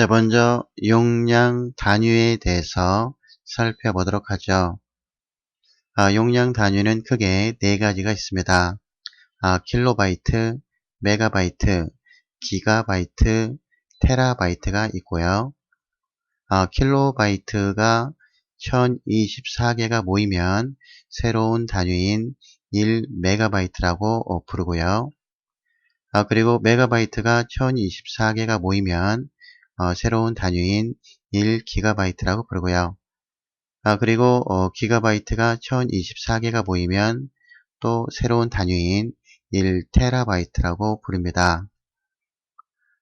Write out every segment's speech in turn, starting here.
자, 먼저 용량 단위에 대해서 살펴보도록 하죠. 아, 용량 단위는 크게 네 가지가 있습니다. 아, 킬로바이트, 메가바이트, 기가바이트, 테라바이트가 있고요. 아, 킬로바이트가 1024개가 모이면 새로운 단위인 1메가바이트라고 부르고요. 아, 그리고 메가바이트가 1024개가 모이면 어, 새로운 단위인 1기가바이트라고 부르고요. 아, 그리고 어, 기가바이트가 1024개가 모이면 또 새로운 단위인 1테라바이트라고 부릅니다.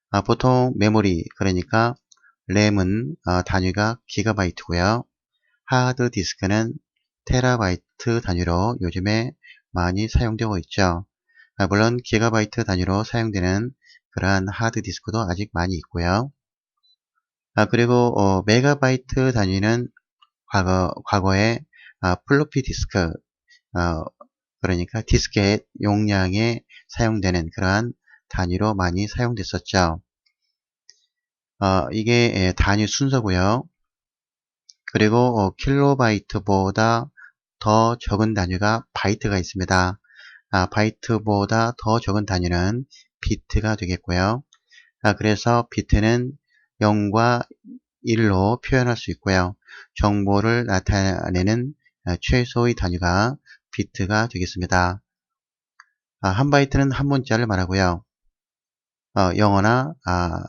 아, 보통 메모리 그러니까 램은 어, 단위가 기가바이트고요. 하드 디스크는 테라바이트 단위로 요즘에 많이 사용되고 있죠. 아, 물론 기가바이트 단위로 사용되는 그러한 하드 디스크도 아직 많이 있고요. 아, 그리고 어, 메가바이트 단위는 과거, 과거에 아, 플로피 디스크 어, 그러니까 디스켓 용량에 사용되는 그러한 단위로 많이 사용됐었죠. 어, 이게 단위 순서고요. 그리고 어, 킬로바이트보다 더 적은 단위가 바이트가 있습니다. 아, 바이트보다 더 적은 단위는 비트가 되겠고요. 아, 그래서 비트는 0과 1로 표현할 수 있고요. 정보를 나타내는 아, 최소의 단위가 비트가 되겠습니다. 아, 한 바이트는 한 문자를 말하고요. 어, 영어나 아,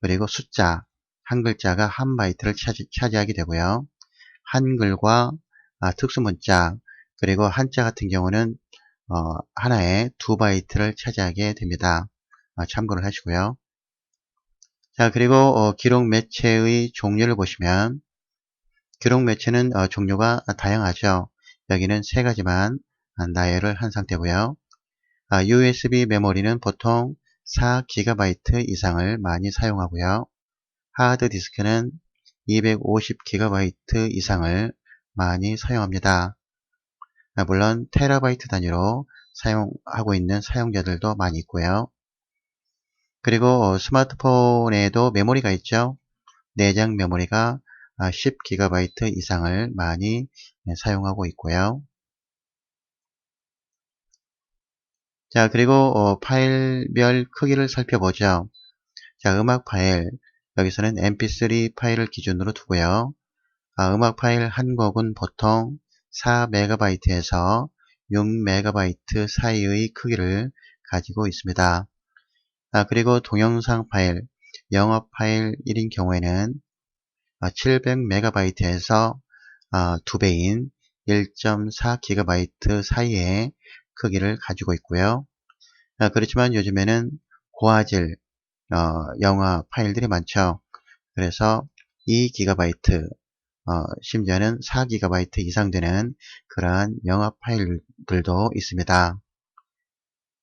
그리고 숫자, 한 글자가 한 바이트를 차지, 차지하게 되고요. 한글과 아, 특수문자, 그리고 한자 같은 경우는 어, 하나에 두 바이트를 차지하게 됩니다. 아, 참고를 하시고요. 자, 그리고 어, 기록 매체의 종류를 보시면 기록 매체는 어, 종류가 다양하죠. 여기는 세 가지만 나열을 한 상태고요. 아, USB 메모리는 보통 4GB 이상을 많이 사용하고요. 하드디스크는 250GB 이상을 많이 사용합니다. 아, 물론 테라바이트 단위로 사용하고 있는 사용자들도 많이 있고요. 그리고 어, 스마트폰에도 메모리가 있죠. 내장 메모리가 10GB 아, 이상을 많이 네, 사용하고 있고요. 자, 그리고 어, 파일별 크기를 살펴보죠. 자, 음악 파일. 여기서는 mp3 파일을 기준으로 두고요. 아, 음악 파일 한 곡은 보통 4MB에서 6MB 사이의 크기를 가지고 있습니다. 아, 그리고 동영상 파일, 영어 파일 1인 경우에는 700MB에서 아, 2배인 1.4GB 사이의 크기를 가지고 있고요. 아, 그렇지만 요즘에는 고화질 어, 영화 파일들이 많죠. 그래서 2GB 어, 심지어는 4GB 이상 되는 그러한 영화 파일들도 있습니다.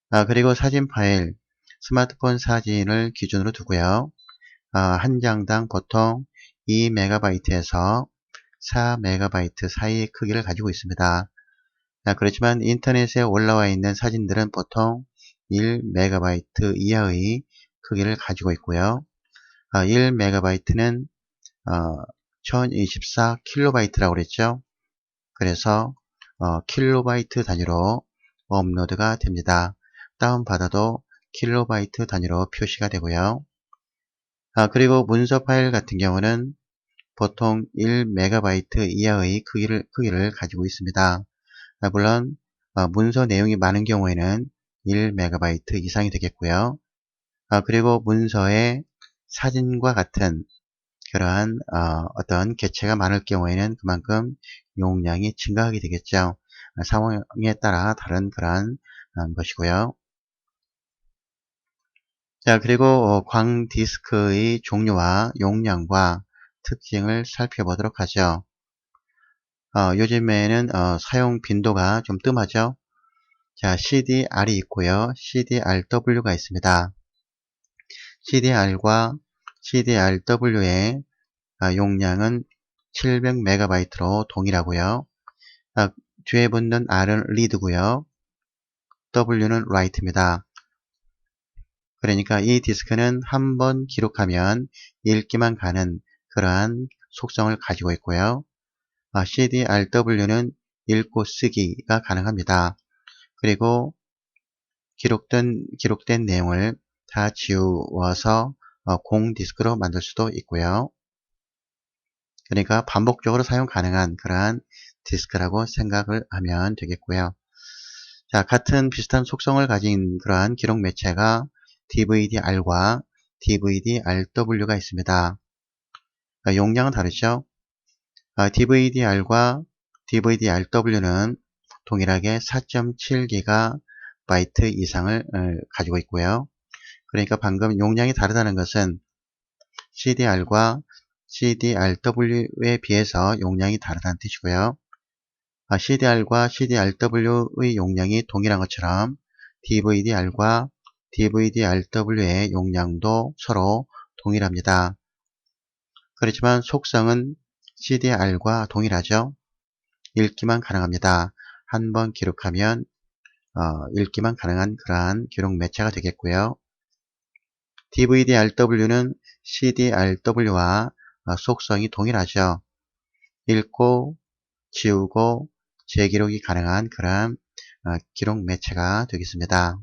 아, 그리고 사진 파일 스마트폰 사진을 기준으로 두고요. 아, 한 장당 보통 2MB에서 4MB 사이의 크기를 가지고 있습니다. 아, 그렇지만 인터넷에 올라와 있는 사진들은 보통 1MB 이하의 크기를 가지고 있고요. 아, 1MB는 어, 1024kb라고 그랬죠. 그래서 어, 킬로바이트 단위로 업로드가 됩니다. 다운받아도 킬로바이트 단위로 표시가 되고요. 아, 그리고 문서 파일 같은 경우는 보통 1MB 이하의 크기를, 크기를 가지고 있습니다. 아, 물론 어, 문서 내용이 많은 경우에는 1MB 이상이 되겠고요. 아, 그리고 문서에 사진과 같은 그러한 어, 떤 개체가 많을 경우에는 그만큼 용량이 증가하게 되겠죠. 상황에 따라 다른 그러한 어, 것이고요. 자 그리고 어, 광 디스크의 종류와 용량과 특징을 살펴보도록 하죠. 어, 요즘에는 어, 사용 빈도가 좀 뜸하죠. 자, CDR이 있고요. CDRW가 있습니다. CDR과 CDRW의 아, 용량은 700MB로 동일하고요. 아, 뒤에 붙는 R은 리드고요. W는 write입니다. 그러니까 이 디스크는 한 번 기록하면 읽기만 가는 그러한 속성을 가지고 있고요. 아, CDRW는 읽고 쓰기가 가능합니다. 그리고 기록된, 기록된 내용을 다 지우어서 어, 공 디스크로 만들 수도 있고요. 그러니까 반복적으로 사용 가능한 그러한 디스크라고 생각을 하면 되겠고요. 자, 같은 비슷한 속성을 가진 그러한 기록 매체가 DVD-R과 DVD-RW가 있습니다. 아, 용량은 다르죠? 아, DVD-R과 DVD-RW는 동일하게 4.7GB 이상을 어, 가지고 있고요. 그러니까 방금 용량이 다르다는 것은 CDR과 CDRW에 비해서 용량이 다르다는 뜻이고요. 아, CDR과 CDRW의 용량이 동일한 것처럼 DVD-R과 DVD-RW의 용량도 서로 동일합니다. 그렇지만 속성은 CDR과 동일하죠. 읽기만 가능합니다. 한 번 기록하면 어, 읽기만 가능한 그러한 기록 매체가 되겠고요. DVD-RW는 CD-RW와 어, 속성이 동일하죠. 읽고 지우고 재기록이 가능한 그런 어, 기록 매체가 되겠습니다.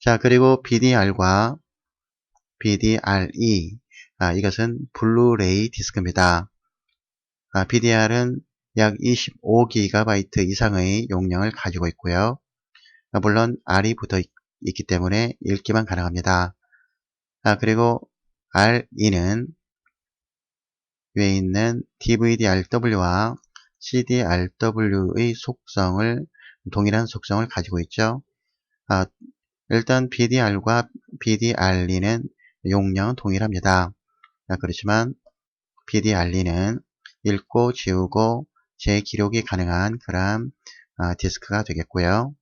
자 그리고 BDR과 BDRE 아, 이것은 블루레이 디스크입니다. 아, BDR은 약 25GB 이상의 용량을 가지고 있고요. 아, 물론 R이 붙어 있 기 때문에 읽기만 가능합니다. 아, 그리고 RE는 위에 있는 DVD-RW와 CD-RW의 속성을 동일한 속성을 가지고 있죠. 아, 일단 BDR과 BDRE는 용량은 동일합니다. 아, 그렇지만 BDRE는 읽고 지우고 재기록이 가능한 그런 아, 디스크가 되겠고요.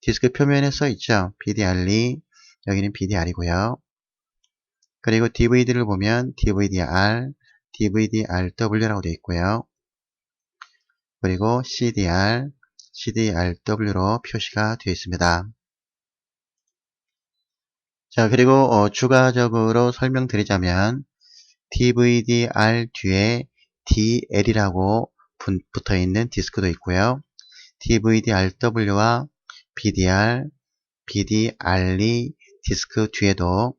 디스크 표면에 써 있죠. BDRE 여기는 BDR이고요. 그리고 DVD를 보면 DVD-R, DVD-RW라고 되어 있고요. 그리고 CDR, CDRW로 표시가 되어 있습니다. 자, 그리고 어, 추가적으로 설명드리자면 DVD-R 뒤에 DL이라고 붙어 있는 디스크도 있고요. DVD-RW와 BDR, BDRE 디스크 뒤에도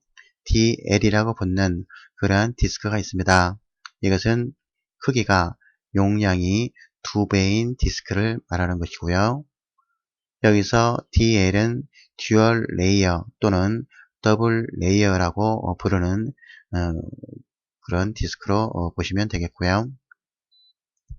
DL이라고 붙는 그러한 디스크가 있습니다. 이것은 크기가 용량이 두 배인 디스크를 말하는 것이고요. 여기서 DL은 듀얼 레이어 또는 더블 레이어라고 부르는 어, 그런 디스크로 어, 보시면 되겠고요.